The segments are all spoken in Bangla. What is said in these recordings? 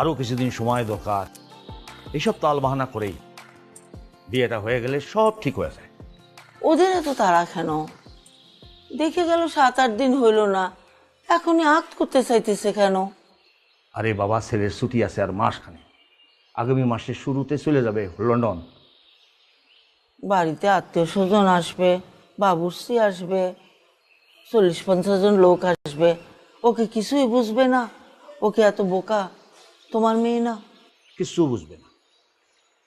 আরও কিছুদিন সময় দরকার। এইসব তাল বাহানা করেই বিয়েটা হয়ে গেলে সব ঠিক হয়ে যায়। ওদের এত তারা কেন? দেখে গেল সাত আট দিন হইল না। এখনই আক্ত করতে চাইতেছে কেন? আরে বাবা ছেলের ছুটি আছে আর মাসখানে আগামী মাসের শুরুতে চলে যাবে লন্ডন। বাড়িতে আত্মীয় স্বজন আসবে বাবুর্চি আসবে চল্লিশ পঞ্চাশ জন লোক আসবে। ওকে কিছুই বুঝবে না। ওকে এত বোকা তোমার মেয়ে না? কিচ্ছু বুঝবে না।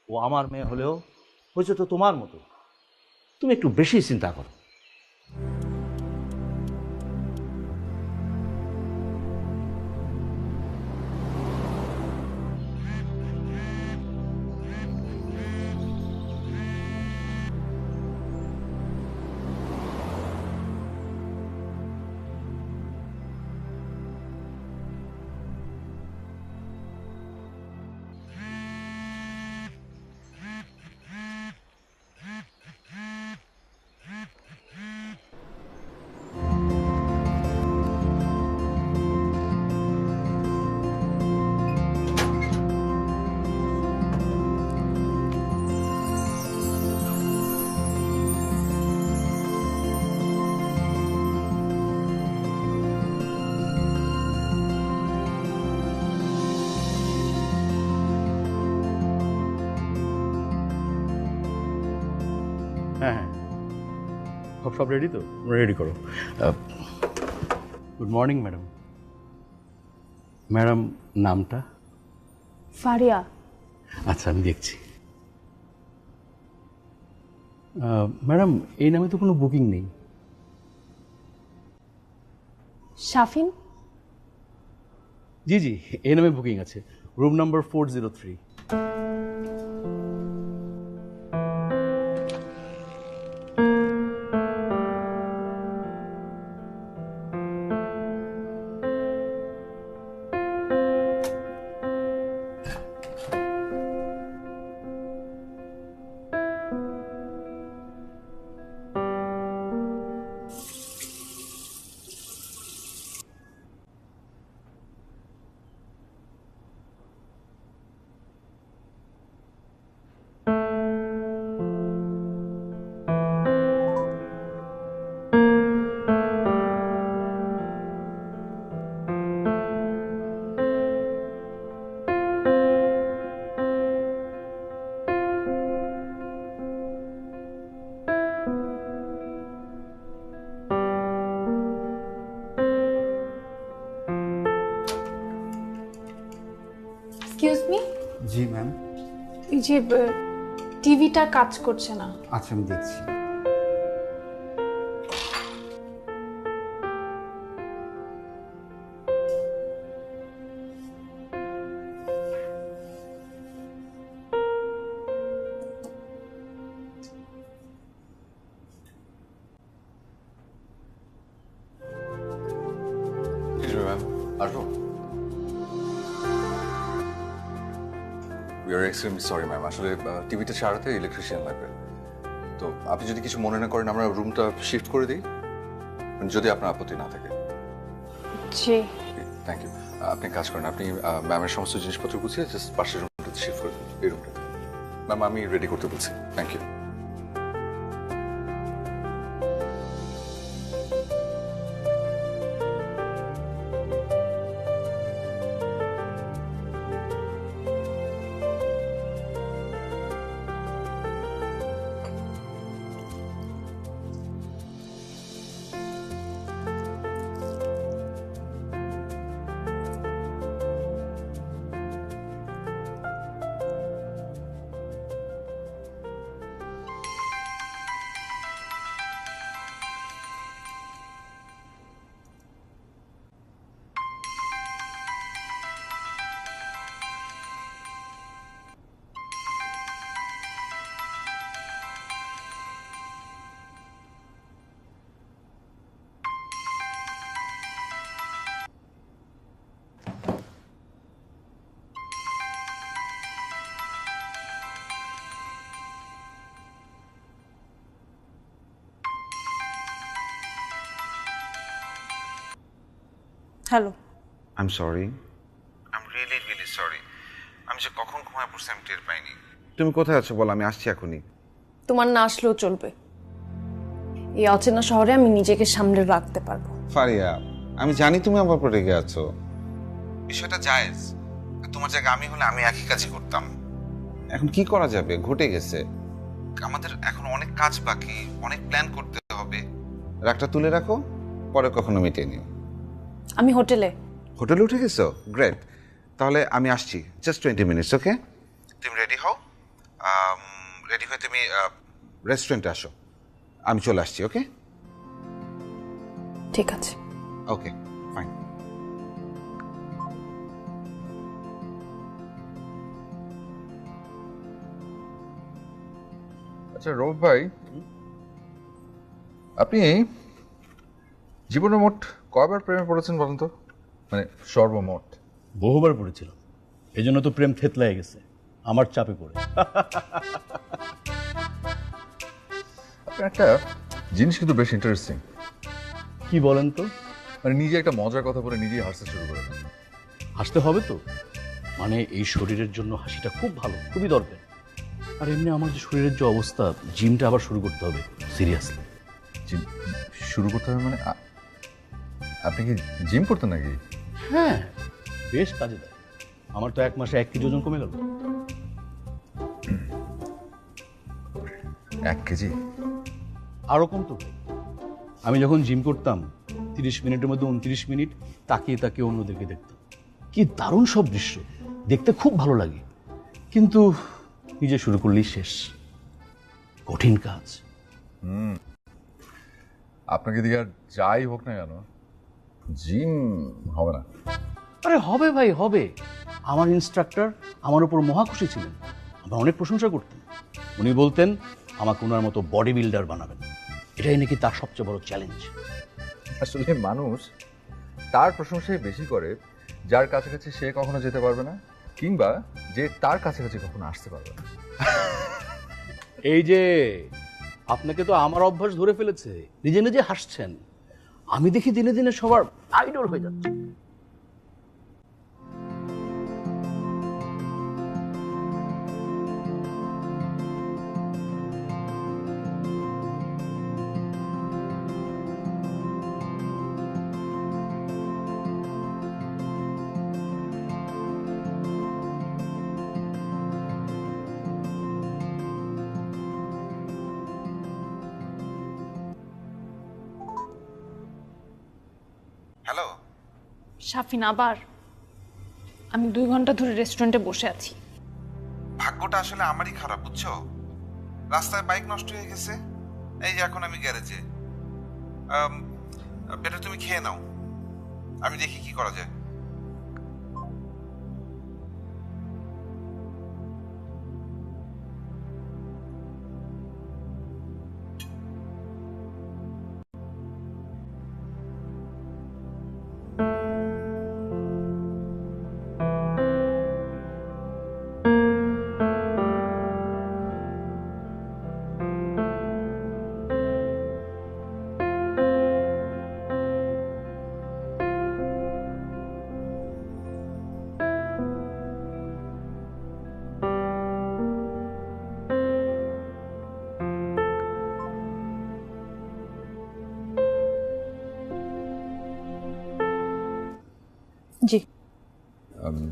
ও আমার মেয়ে হলেও হয়েছে তো তোমার মতো। তুমি একটু বেশি চিন্তা করো। সব রেডি তো? রেডি করো। গুড মর্নিং ম্যাডাম ম্যাডাম নামটা? ফারিয়া। আচ্ছা আমি দেখছি। ম্যাডাম এই নামে তো কোনো বুকিং নেই। শাফিন? জি জি এই নামে বুকিং আছে। Room number four zero three যে টিভিটা কাজ করছে না। আচ্ছা আমি দেখছি। এক্সট্রিমলি সরি ম্যাম আসলে টিভিটা সারাতে ইলেকট্রিশিয়ান লাগবে। তো আপনি যদি কিছু মনে না করেন আমরা রুমটা শিফট করে দিই। যদি আপনার আপত্তি না থাকে। জি। থ্যাংক ইউ আপনি কাজ করেন। আপনি ম্যামের সমস্ত জিনিসপত্র গুছিয়ে জাস্ট পাশের রুমটাতে শিফট করে দিন এই রুমটাতে ম্যাম আমি রেডি করতে বলছি। Thank you hello I am sorry I am really really sorry আমি যে কখন ঘুমায় পড়ছি আমি টের পাইনি। তুমি কোথায় আছো বল আমি আসছি এখনই। তোমার না আসলেও চলবে। এই অচেনা শহরে আমি নিজেকে সামলে রাখতে পারব। ফারিয়া আমি জানি তুমি আমার উপর রেগে আছো। বিষয়টা জায়েজ। তোমার জায়গায় আমি হলে আমি একই কাজই করতাম। এখন কি করা যাবে? ঘটে গেছে। আমাদের এখন অনেক কাজ বাকি অনেক প্ল্যান করতে হবে। রাগটা তুলে রাখো পরে কখনো মিটিয়ে নিও আমি হোটেলে। হোটেলে উঠে গেছো? গ্রেট তাহলে আমি আসছি। জাস্ট টোয়েন্টি মিনিটস ওকে তুমি রেডি হও? রেডি হয়ে তুমি রেস্টুরেন্টে আসো। আমি চলে আসছি ওকে ঠিক আছে। ওকে ফাইন আচ্ছা রব ভাই আপনি জীবনে মোট কয়বার প্রেমে পড়েছেন বলেন তো? মানে সর্বমোট। বহুবার পড়েছিলাম। এই জন্য তো প্রেম থেতলায় গেছে। আমার চাপে পড়ে একটা জিনিস কিন্তু বেশ ইন্টারেস্টিং কি বলেন তো? মানে নিজে একটা মজার কথা বলে নিজেই হাসতে শুরু করে হাসতে হবে তো? মানে এই শরীরের জন্য হাসিটা খুব ভালো খুবই দরকার। আর এমনি আমার যে শরীরের যে অবস্থা জিমটা আবার শুরু করতে হবে সিরিয়াসলি জিম শুরু করতে হবে মানে আপনি কি জিম করতেন নাকি? হ্যাঁ বেশ কাজে দেয়। আমার তো এক মাসে এক কেজি ওজন কমে গেল। এক কেজি? আরও কম তো আমি যখন জিম করতাম তিরিশ মিনিটের মধ্যে উনত্রিশ মিনিট তাকিয়ে তাকিয়ে অন্যদেরকে দেখতাম। কি দারুণ সব দৃশ্য। দেখতে খুব ভালো লাগে। কিন্তু নিজে শুরু করলেই শেষ। কঠিন কাজ। হুম। আপনাকে দিকে আর যাই হোক না কেন জিম হবে না। আরে হবে ভাই হবে। আমার ইনস্ট্রাক্টর আমার উপর মহা খুশি ছিলেন। আমার অনেক প্রশংসা করতেন উনি বলতেন আমাকে ওনার মতো বডি বিল্ডার বানাবেন। এটাই নাকি তার সবচেয়ে বড় চ্যালেঞ্জ আসলে মানুষ তার প্রশংসাই বেশি করে যার কাছাকাছি সে কখনো যেতে পারবে না কিংবা যে তার কাছাকাছি কখনো আসতে পারবে না। এই যে আপনাকে তো আমার অভ্যাস ধরে ফেলেছে। নিজে নিজে হাসছেন। আমি দেখি দিনে দিনে সবার আইডল হয়ে যাচ্ছে। সাফিন আবার আমি দুই ঘণ্টা ধরে রেস্টুরেন্টে বসে আছি। ভাগ্যটা আসলে আমারই খারাপ, বুঝছ? রাস্তায় বাইক নষ্ট হয়ে গেছে। এই যে এখন আমি গ্যারেজে। বেটা তুমি খেয়ে নাও। আমি দেখি কি করা যায়।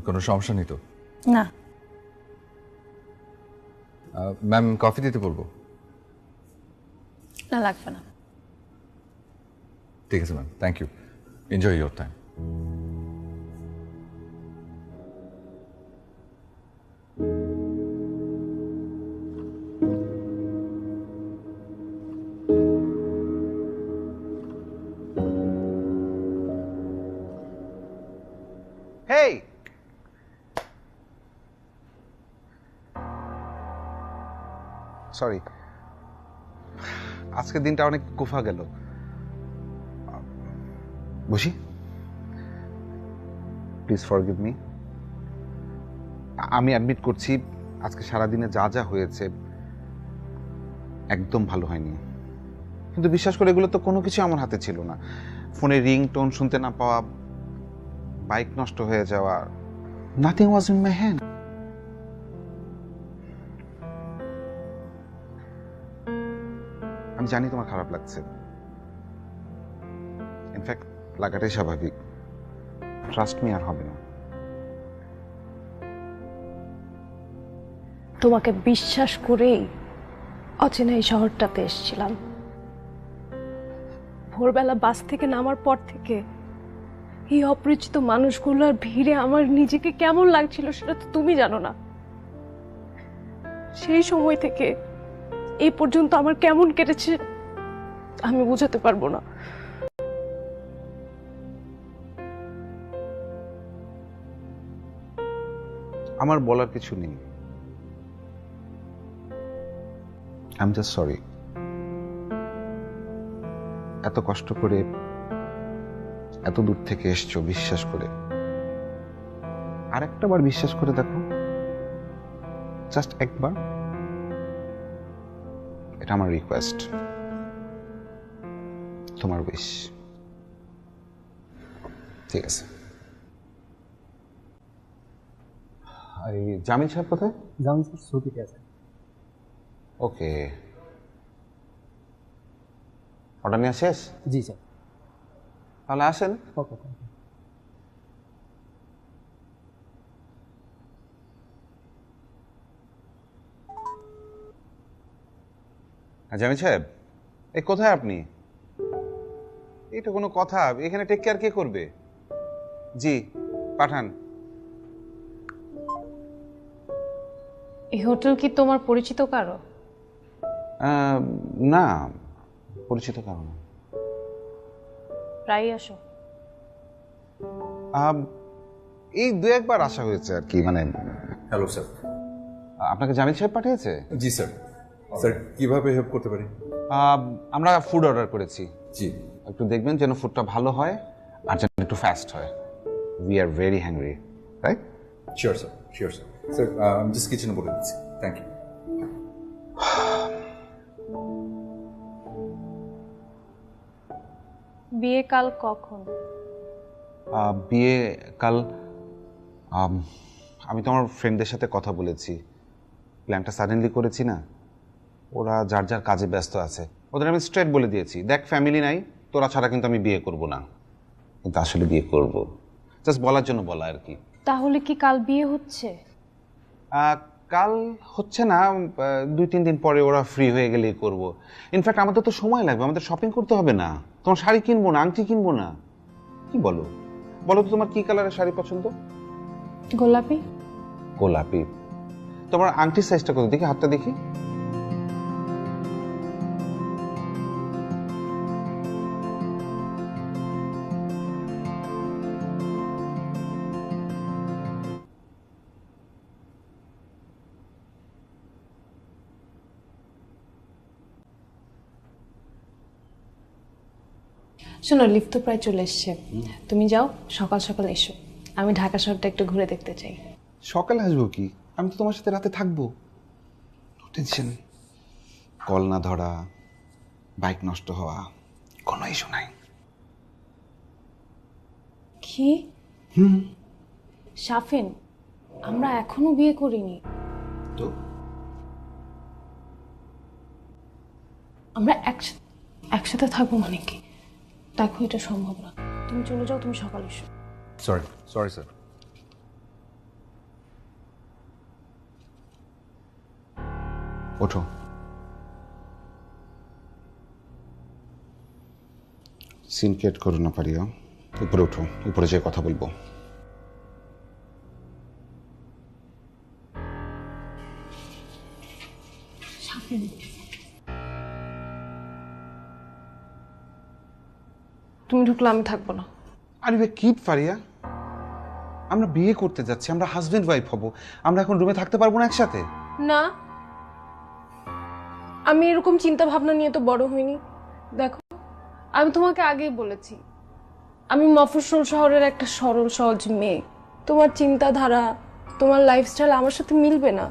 কোনো সমস্যা নেই তো? না। ম্যাম কফি দিতে বলব? না লাগবে না। ঠিক আছে ma'am thank you enjoy your time sorry আজকের দিনটা অনেক কুফা গেল। বসি। প্লিজ ফরগিভ মি আমি অ্যাডমিট করছি, আজকে সারাদিনে যা যা হয়েছে, একদম ভালো হয়নি। কিন্তু বিশ্বাস করে এগুলো তো কোনো কিছু আমার হাতে ছিল না। ফোনে রিং টোন শুনতে না পাওয়া বাইক নষ্ট হয়ে যাওয়া nothing was in my hand আমি জানি তোমার খারাপ লাগছে। ইনফ্যাক্ট লাগাটাই স্বাভাবিক। ট্রাস্ট মি আর হবে না। তোমাকে বিশ্বাস করেই অচেনা এই শহরটাতে এসেছিলাম। ভোরবেলা বাস থেকে নামার পর থেকে এই অপরিচিত মানুষগুলোর ভিড়ে আমার নিজেকে কেমন লাগছিল সেটা তো তুমি জানো না। সেই সময় থেকে এই পর্যন্ত আমার কেমন কেটেছে, আমি বোঝাতে পারব না। আমার বলার কিছু নেই। আই এম জাস্ট সরি এত কষ্ট করে, এত দূর থেকে এসছো বিশ্বাস করে। আর একটা বার বিশ্বাস করে দেখো। জাস্ট একবার। এটা আমার রিকোয়েস্ট তোমার উইশ ঠিক আছে। জামিল সাহেব কোথায়? জামিন স্যার ছুটিতে আছে। ওকে। অর্ডার নেওয়া শেষ? জি স্যার। তাহলে আসেন। ওকে থ্যাংক ইউ হ্যাঁ, জামিল সাহেব। এই কোথায় আপনি? এটা কোনো কথা। এখানে টেক কেয়ার কে করবে? জি পাঠান। এই হোটেল কি তোমার পরিচিত কারও? না পরিচিত কারণ প্রায় আসো। এই দু একবার আসা হয়েছে আর কি মানে হ্যালো স্যার আপনাকে জামিল সাহেব পাঠিয়েছে? জি স্যার স্যার কীভাবে হেল্প করতে পারি? আমরা ফুড অর্ডার করেছি। জি। একটু দেখবেন যেন ফুডটা ভালো হয় আর যেন একটু ফাস্ট হয়। We are very hungry right sure sir sure sir sir আমি জাস্ট কিচেনে বলে দিচ্ছি থ্যাংক ইউ বিয়ে কাল কখন? বিয়ে কাল আমি তো আমার ফ্রেন্ডদের সাথে কথা বলেছি। প্ল্যানটা সাডেনলি করেছি না? ওরা যার যার কাজে ব্যস্ত আছে। ওদের আমি স্ট্রেট বলে দিয়েছি দেখ ফ্যামিলি নাই তোরা ছাড়া কিন্তু আমি বিয়ে করব না। কিন্তু আসলে বিয়ে করব। জাস্ট বলার জন্য বলা আর কি। তাহলে কি কাল বিয়ে হচ্ছে? কাল হচ্ছে না দুই তিন দিন পরে ওরা ফ্রি হয়ে গেলেই করব। ইনফ্যাক্ট আমাদের তো সময় লাগবে আমাদের শপিং করতে হবে না। তোমার শাড়ি কিনবো না আংটি কিনবো না। কি বলো? বলো তো তোমার কি কালারের শাড়ি পছন্দ? গোলাপি? গোলাপি। তোমার আংটির সাইজটা কত? দেখি হাতটা দেখি। শোনো লিফট তো প্রায় চলে এসছে। তুমি যাও সকাল সকাল এসো। আমি ঢাকা শহরটা একটু ঘুরে দেখতে চাই। সকালে আসব কি? আমি তো তোমার সাথে রাতে থাকব। টেনশন কল না ধরা বাইক নষ্ট হওয়া কোনো ইস্যু নাই। কি? হুম। সাফিন আমরা এখনও বিয়ে করিনি। তো? আমরা একসাথে একসাথে থাকব মানে কি? দেখো এটা সম্ভব না। তুমি চলে যাও তুমি সকালে এসো। সরি সরি স্যার ওঠো। সিনকেট করো না পারিয়া। উপরে ওঠো উপরে যেয়ে কথা বলব। ঢুকলে আমি থাকব না। আরে কি ফারিয়া। আমরা বিয়ে করতে যাচ্ছি আমরা হাজবেন্ড ওয়াইফ হব। আমরা এখন রুমে থাকতে পারব না একসাথে? না। আমি এরকম চিন্তা ভাবনা নিয়ে তো বড় হইনি। দেখো আমি তোমাকে আগেই বলেছি আমি মফস্বল শহরের একটা সরল সহজ মেয়ে। তোমার চিন্তাধারা তোমার লাইফস্টাইল আমার সাথে মিলবে না।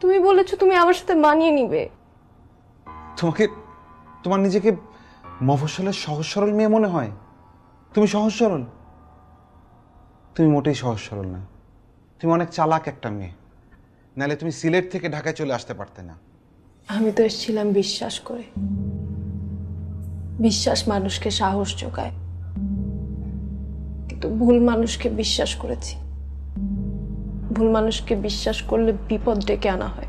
তুমি বলেছ তুমি আমার সাথে মানিয়ে নিবে। তোমাকে তোমার নিজেকে মফস্বলের সহজ সরল মেয়ে মনে হয়? তুমি সহজ সরল? তুমি মোটেই সহজ সরল না। তুমি অনেক চালাক একটা মেয়ে। নাহলে তুমি সিলেট থেকে ঢাকায় চলে আসতে পারতে না। আমি তো এসেছিলাম বিশ্বাস করে। বিশ্বাস মানুষকে সাহস যোগায়। কিন্তু ভুল মানুষকে বিশ্বাস করেছি। ভুল মানুষকে বিশ্বাস করলে বিপদ ডেকে আনা হয়।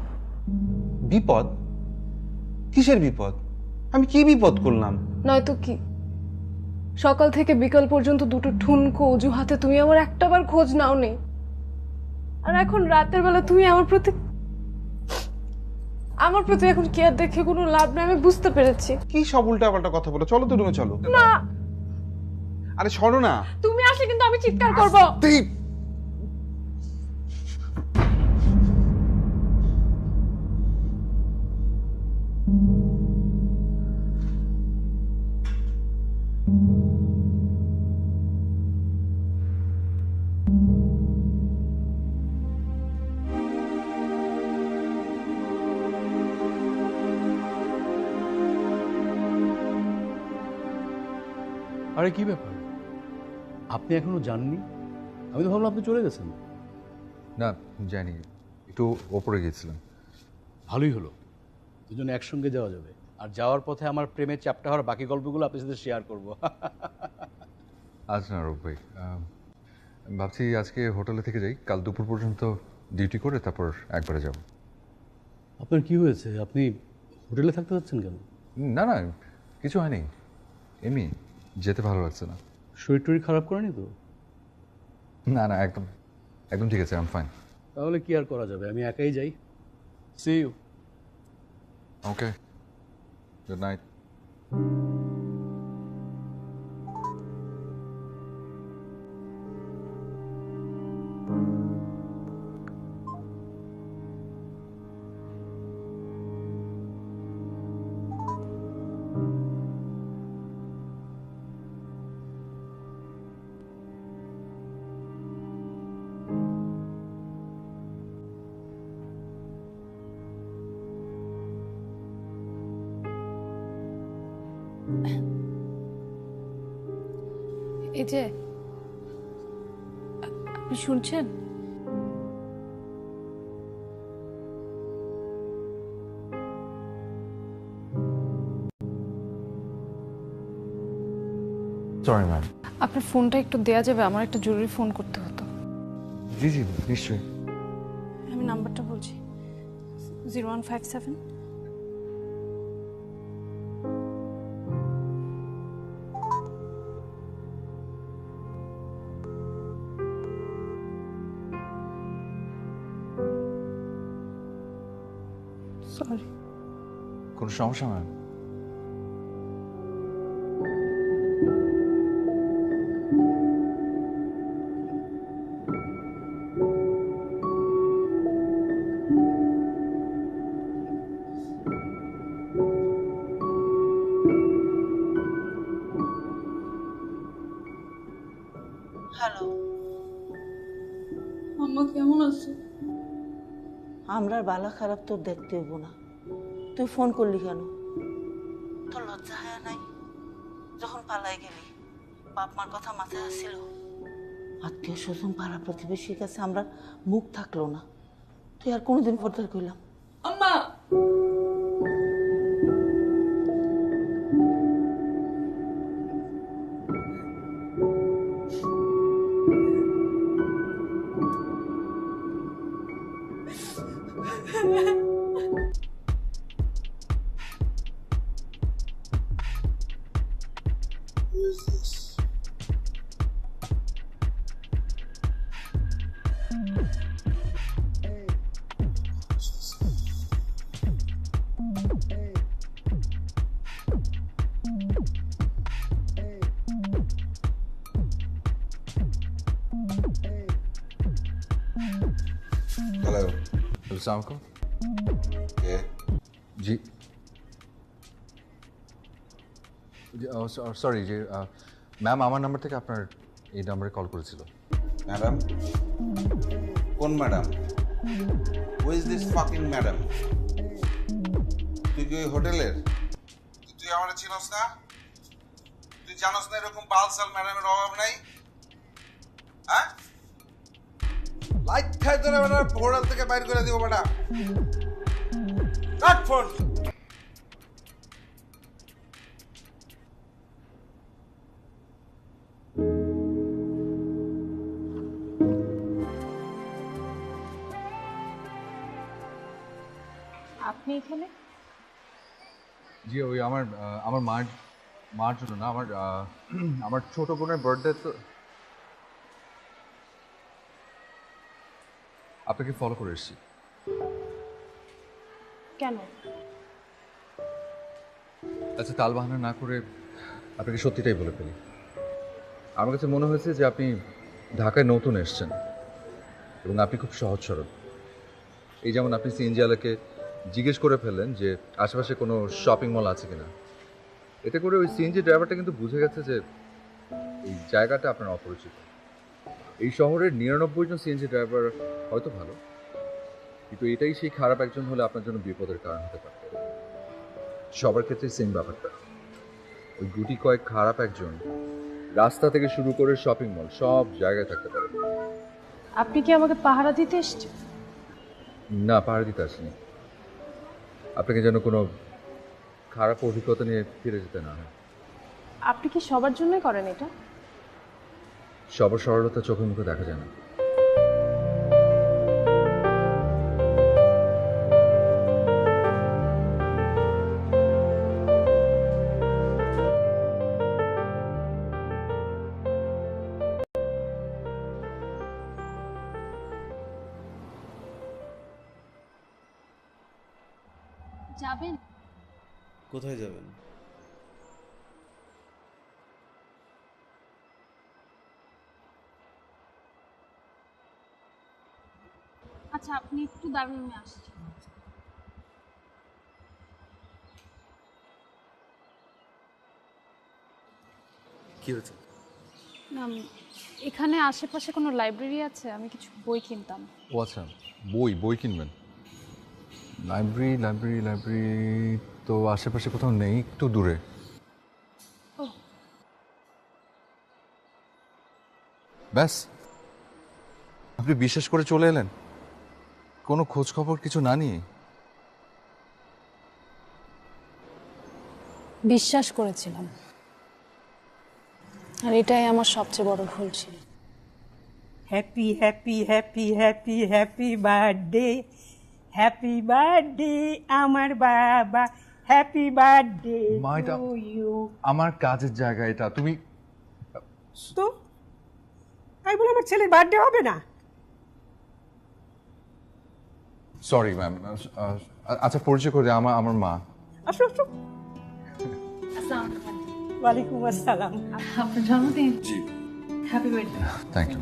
বিপদ? কিসের বিপদ? আমি কি বিপদ করলাম? নয়তো কি? সকাল থেকে বিকাল পর্যন্ত দুটো ঠুনকো অজুহাতে তুমি আমার একটাবার খোঁজ নাও নেই আর এখন রাতের বেলা তুমি আমার প্রতি আমার প্রতি এখন কেয়ার দেখে কোনো লাভ নেই আমি বুঝতে পেরেছি। কি সব উল্টা পাল্টা কথা বলো? চলো তো রুমে চলো। না। আরে সরো না। তুমি আসলে কিন্তু আমি চিৎকার করব। আরে কি ব্যাপার? আপনি এখনও যাননি? আমি তো ভাবলাম আপনি চলে গেছেন। না জানি একটু ওপরে গিয়েছিলাম। ভালোই হলো। দুজন একসঙ্গে যাওয়া যাবে। আর যাওয়ার পথে আমার প্রেমের চ্যাপ্টা হওয়ার বাকি গল্পগুলো আপনার সাথে শেয়ার করব। আজ না রূপ ভাই ভাবছি আজকে হোটেলে থেকে যাই। কাল দুপুর পর্যন্ত ডিউটি করে তারপর একবারে যাব। আপনার কি হয়েছে? আপনি হোটেলে থাকতে যাচ্ছেন কেন? না না কিছু হয়নি। এমনি। যেতে ভালো লাগছে না। শরীর টরীর খারাপ করেনি তো? না না একদম একদম ঠিক আছে আম ফাইন তাহলে কি আর করা যাবে? আমি একাই যাই। See you okay good night এই যে আপনি শুনছেন? সরি ম্যাম আপনার ফোনটা একটু দেয়া যাবে আমার একটা জরুরি ফোন করতে হতো। জি জি নিশ্চয়ই। আমি নাম্বারটা বলছি। জিরো ওয়ান ফাইভ সেভেন সমস্যা ম্যাম হ্যালো আম্মা কেমন আছে? আমরা বালা খারাপ তোর দেখতে হইব না। তুই ফোন করলি কেন? তোর লজ্জা হয় নাই? যখন পালাই গেলি বাপ মার কথা মাথায় আসছিল। আত্মীয় স্বজন পাড়া প্রতিবেশীর কাছে আমরা মুখ থাকল না। তুই আর কোনোদিন পর্দার কইলাম। হ্যালো আসসালামু আলাইকুম কে সরি যে ম্যাম আমার নাম্বার থেকে আপনার এই নাম্বারে কল করেছিল। ম্যাডাম কোন madam who is this fucking madam তুই কি ওই হোটেলের? তুই আমার চিনস না? তুই জানোস না এরকম বালসাল ম্যাডামের অভাব নাই? হ্যাঁ? লাইট খাই তোরা বেটা হোটেল থেকে বাইর করে দিব বেটা রাখ ফোন এখানে? জি ওই আমার আমার মার মার জন্য না আমার আমার ছোট বোনের বার্থডে তো আপনাকে ফলো করে এসেছি। কেন? আচ্ছা তাল বাহানা না করে আপনাকে সত্যিটাই বলে ফেলি। আমার কাছে মনে হয়েছে যে আপনি ঢাকায় নতুন এসছেন এবং আপনি খুব সহজ সরল। এই যেমন আপনি সিএনজিয়ালাকে জিজ্ঞেস করে ফেললেন যে আশেপাশে কোনো শপিং মল আছে কিনা। এতে করে ওই সিএনজি ড্রাইভারটা কিন্তু বুঝে গেছে যে এই জায়গাটা আপনার অপরিচিত। এই শহরের নিরানব্বই জন সিএনজি ড্রাইভার হয়তো ভালো কিন্তু এটাই সেই খারাপ একজন হলে আপনার জন্য বিপদের কারণ হতে পারে। সবার ক্ষেত্রে সেম ব্যাপারটা। ওই গুটি কয়েক খারাপ একজন রাস্তা থেকে শুরু করে শপিং মল সব জায়গায় থাকতে পারে। আপনি কি আমাকে পাহারা দিতে এসছেন? না পাহাড় দিতে আসেনি। আপনাকে যেন কোনো খারাপ অভিজ্ঞতা নিয়ে ফিরে যেতে না হয়। আপনি কি সবার জন্যই করেন এটা? সবার সরলতা চোখে মুখে দেখা যায় না। আচ্ছা আপনি একটু দাঁড়ান আমি আসছি কি হয়েছে? না এখানে আশেপাশে কোনো লাইব্রেরি আছে? আমি কিছু বই কিনতাম। ও আচ্ছা বই বই কিনবেন? লাইব্রেরি লাইব্রেরি লাইব্রেরি তো আশেপাশে কোথাও নেই একটু দূরে। ব্যাস। আপনি বিশেষ করে চলে এলেন? কোনো খোঁজ খবর কিছু না নিয়ে বিশ্বাস করেছিলাম। আর এটাই আমার সবচেয়ে বড় ভুল ছিল। Happy happy happy happy happy birthday happy birthday আমার বাবা। হ্যাপি বার্থডে মা, এটা- টু ইউ আমার কাজের জায়গা এটা। তুমি তো? তাই বলে আমার ছেলের বার্থডে হবে না? সরি ম্যাম আচ্ছা পরিচয় করে আমার আমার মা। আসো আসো। ওয়ালাইকুম আসসালাম। আপনার জন্মদিন? জি। হ্যাপি বার্থডে থ্যাংক ইউ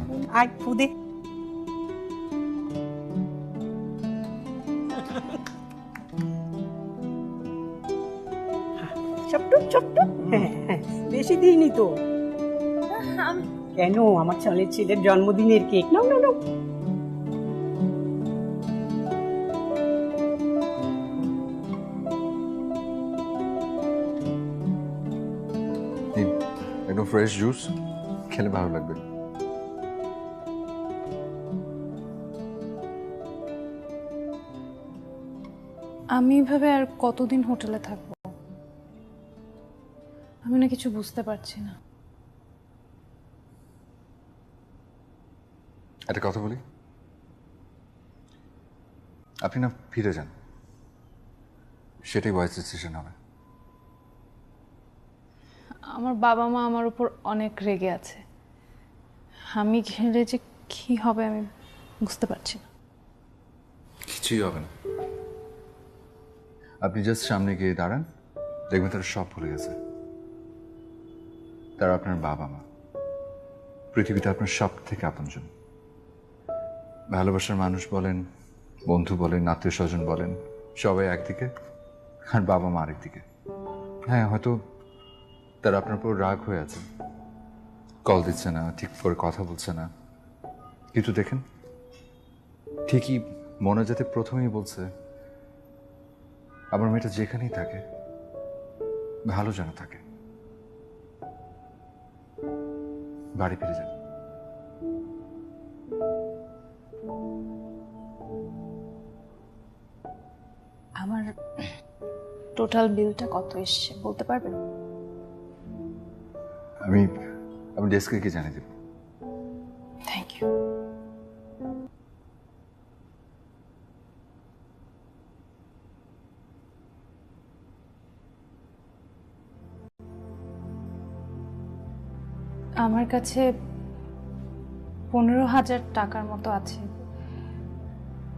খুদে ছোট্ট ছোট্ট হ্যাঁ হ্যাঁ বেশি দিইনি তো। কেন? আমার ছেলের ছেলের জন্মদিনের কেক। নাও না নাও। ফ্রেশ জুস খেলে ভালো লাগবে। আমি এভাবে আর কতদিন হোটেলে থাকব? আমি না কিছু বুঝতে পারছি না। একটা কথা বলি? আপনি না ফিরে যান। সেটাই ওয়াইজ ডিসিশন হবে। আমার বাবা মা আমার উপর অনেক রেগে আছে। আমি গেলে যে কি হবে আমি বুঝতে পারছি না। কিছুই হবে না। আপনি জাস্ট সামনে গিয়ে দাঁড়ান, দেখবেন তারা সব ভুলে গেছে। তারা আপনার বাবা মা। পৃথিবীতে আপনার সব থেকে আপনজন। ভালোবাসার মানুষ বলেন, বন্ধু বলেন, আত্মীয় স্বজন বলেন, সবাই একদিকে আর বাবা মা আরেকদিকে। হ্যাঁ হয়তো তারা আপনার পুরো রাগ হয়ে আছে। কল দিচ্ছে না, ঠিক করে কথা বলছে না। কিন্তু দেখেন, ঠিকই মনে যাতে প্রথমেই বলছে, আমার মেয়েটা যেখানেই থাকে, ভালো যেন থাকে। বাড়ি ফিরে যান। আমার টোটাল বিলটা কত এসছে, বলতে পারবেন? আমি আমি ডেস্কে জানিয়ে দেবো। থ্যাংক ইউ আমার কাছে পনেরো হাজার টাকার মতো আছে।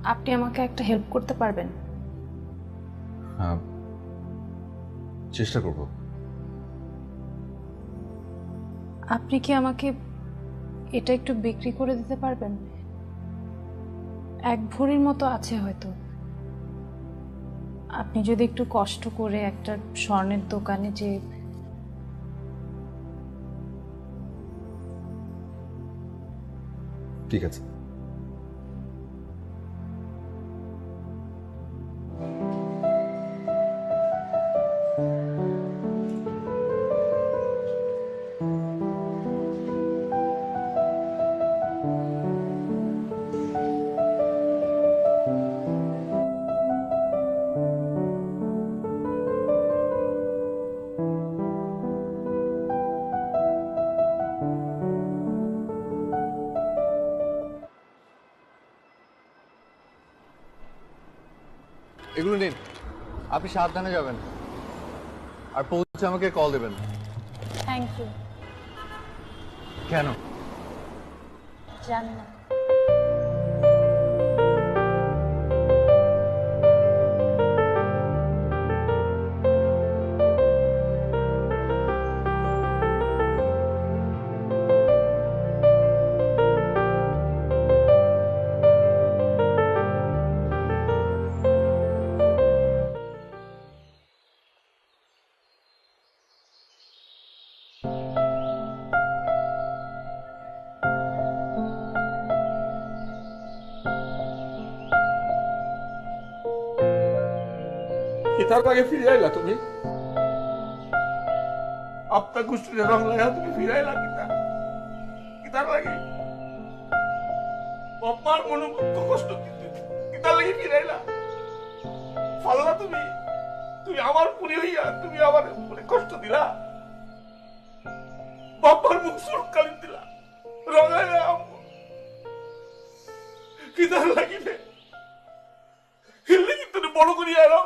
আপনি আমাকে একটা হেল্প করতে পারবেন? চেষ্টা করব। আপনি কি আমাকে এটা একটু বিক্রি করে দিতে পারবেন? এক ভরির মতো আছে হয়তো। আপনি যদি একটু কষ্ট করে একটা স্বর্ণের দোকানে যে ঠিক আছে। এগুলো নিন। আপনি সাবধানে যাবেন। আর পৌঁছে আমাকে কল দেবেন। থ্যাংক ইউ কেন? জানি না। আগে ফিরে আইলা তুমি? আপনার রং লাগা তুমি ফিরে আইলা কিতা কিতার লাগে? বাপ্পার মনে কষ্ট কিতার লাগে ফিরে আইলা? তুমি তুমি আমার পুরি হইয়া তুমি আমার মনে কষ্ট দিলা? বাপ্পার মুখ সুরকালি দিলা রঙাইলা কিতার লাগিবে হিল্লি কিন্তু বড় করিয়া এলাম?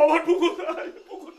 আমার পুকুর পুকুর